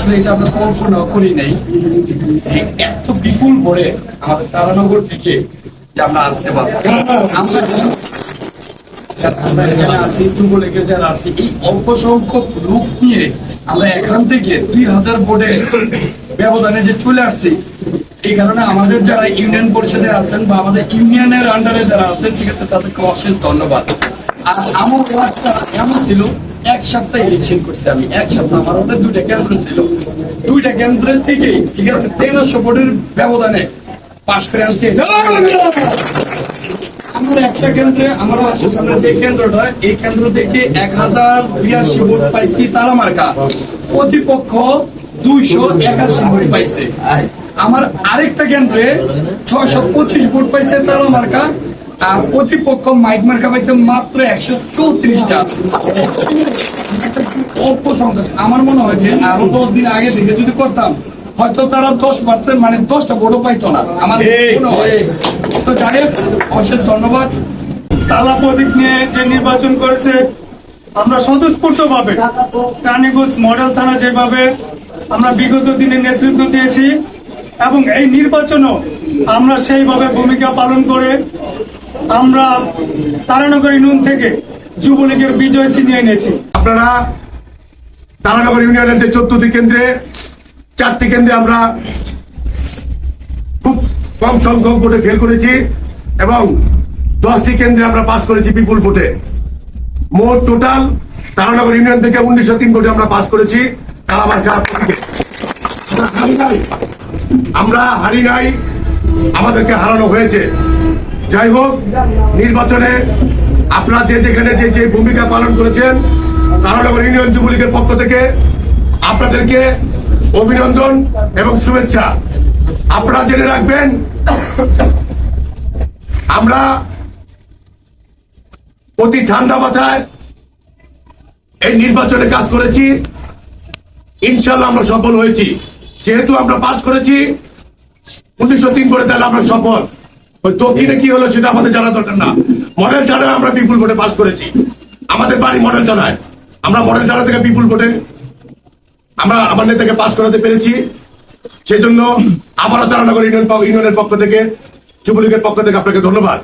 আসলে এটা আমরা কল্পনা করি নাই ঠিক এত বিপুল ভরে আমাদের তারানগর থেকে যে আমরা আসতে পারব। আমাদের যারা ইউনিয়ন পরিষদে আছেন বা আমাদের ইউনিয়নের আন্ডারে যারা আছেন, ঠিক আছে, তাদেরকে অশেষ ধন্যবাদ। আর আমার এমন ছিল এক সপ্তাহ ইলেকশন করছি আমি, এক সপ্তাহ আমার হাতে দুইটা কেন্দ্র ছিল। দুইটা কেন্দ্রের থেকেই, ঠিক আছে, তেরোশো ভোটের ব্যবধানে পাশ করে আনছি। আমার একটা কেন্দ্রে, আমার যে কেন্দ্রটা এই কেন্দ্র থেকে এক হাজার বিরাশি ভোট পাইছি তারা মার্কা প্রতিপক্ষ দুইশো একাশি ভোট পাইছে। আমার আরেকটা কেন্দ্রে ছয়শো পঁচিশ ভোট পাইছে তারা মার্কা আর প্রতিপক্ষ মাইক মার্কা পাইছে মাত্র একশো চৌত্রিশটা। সংখ্যা আমার মনে হয় যে আরও দশ দিন আগে থেকে যদি করতাম হয়তো তারা দশ পার্সেন্ট মানে দশটা ভোটও পাইতো না। আমার মনে হয়। তো যাই হোক অশেষ ধন্যবাদ। তালা প্রতীক নিয়ে যে নির্বাচন করেছে আমরা স্বতঃস্ফূর্ত ভাবে রানীগঞ্জ মডেল থানা যেভাবে আমরা বিগত দিনে নেতৃত্ব দিয়েছি এবং এই নির্বাচনও আমরা সেইভাবে ভূমিকা পালন করে আমরা তারানগর ইউনিয়ন থেকে যুবলীগের বিজয় ছিনিয়ে এনেছি। আপনারা তারানগর ইউনিয়নের যে চোদ্দটি কেন্দ্রে, চারটি কেন্দ্রে আমরা খুব কম সংখ্যক ভোটে ফেল করেছি এবং দশটি কেন্দ্রে আমরা পাস করেছি বিপুল ভোটে। মোট টোটাল তারানগর ইউনিয়ন থেকে উনিশশো তিন ভোটে আমরা পাস করেছি আমরা হারি নাই, আমাদেরকে হারানো হয়েছে। যাই হোক, নির্বাচনে আপনারা যে যেখানে যে যে ভূমিকা পালন করেছেন তারানগর ইউনিয়ন যুবলীগের পক্ষ থেকে আপনাদেরকে অভিনন্দন এবং শুভেচ্ছা। আপনারা জেনে রাখবেন, আমরা অতি ঠান্ডা মাথায় এই নির্বাচনে কাজ করেছি। ইনশাল্লাহ আমরা সফল হয়েছি। যেহেতু আমরা পাশ করেছি, উনিশশো তিন করে তাহলে আমরা সফল। ওই দক্ষিণে কি হলো সেটা আমাদের জানা দরকার না। মডেল জানায় আমরা বিপুল ভোটে পাশ করেছি। আমাদের বাড়ি মডেল জানায় আমরা মডেল ধারা থেকে বিপুল ভোটে আমরা আমার নেতাকে পাশ করাতে পেরেছি। সেই জন্য আবারও তারানগর ইউনিয়ন ইউনিয়নের পক্ষ থেকে, যুবলীগের পক্ষ থেকে আপনাকে ধন্যবাদ।